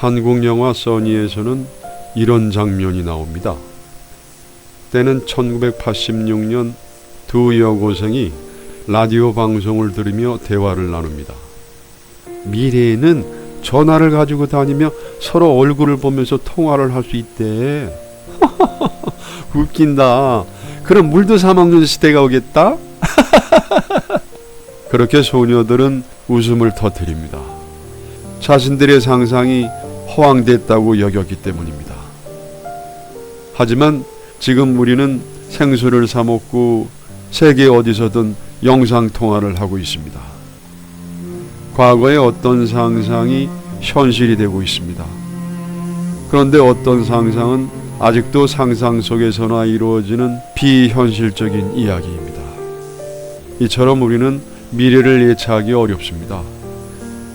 한국 영화 써니에서는 이런 장면이 나옵니다. 때는 1986년 두 여고생이 라디오 방송을 들으며 대화를 나눕니다. 미래에는 전화를 가지고 다니며 서로 얼굴을 보면서 통화를 할 수 있대. 웃긴다. 그럼 물도 사 먹는 시대가 오겠다? 그렇게 소녀들은 웃음을 터뜨립니다. 자신들의 상상이 허황됐다고 여겼기 때문입니다. 하지만 지금 우리는 생수를 사 먹고 세계 어디서든 영상 통화를 하고 있습니다. 과거의 어떤 상상이 현실이 되고 있습니다. 그런데 어떤 상상은 아직도 상상 속에서나 이루어지는 비현실적인 이야기입니다. 이처럼 우리는 미래를 예측하기 어렵습니다.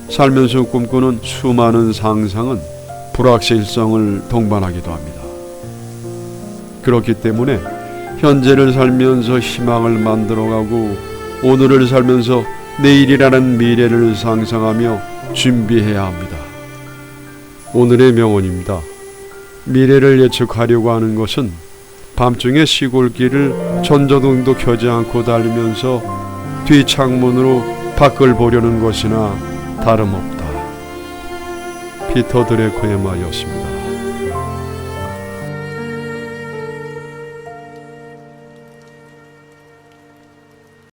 살면서 꿈꾸는 수많은 상상은 불확실성을 동반하기도 합니다. 그렇기 때문에 현재를 살면서 희망을 만들어가고 오늘을 살면서 내일이라는 미래를 상상하며 준비해야 합니다. 오늘의 명언입니다. 미래를 예측하려고 하는 것은 밤중에 시골길을 전조등도 켜지 않고 달리면서 뒤 창문으로 밖을 보려는 것이나 다름없다. 피터 드레코의 말이었습니다.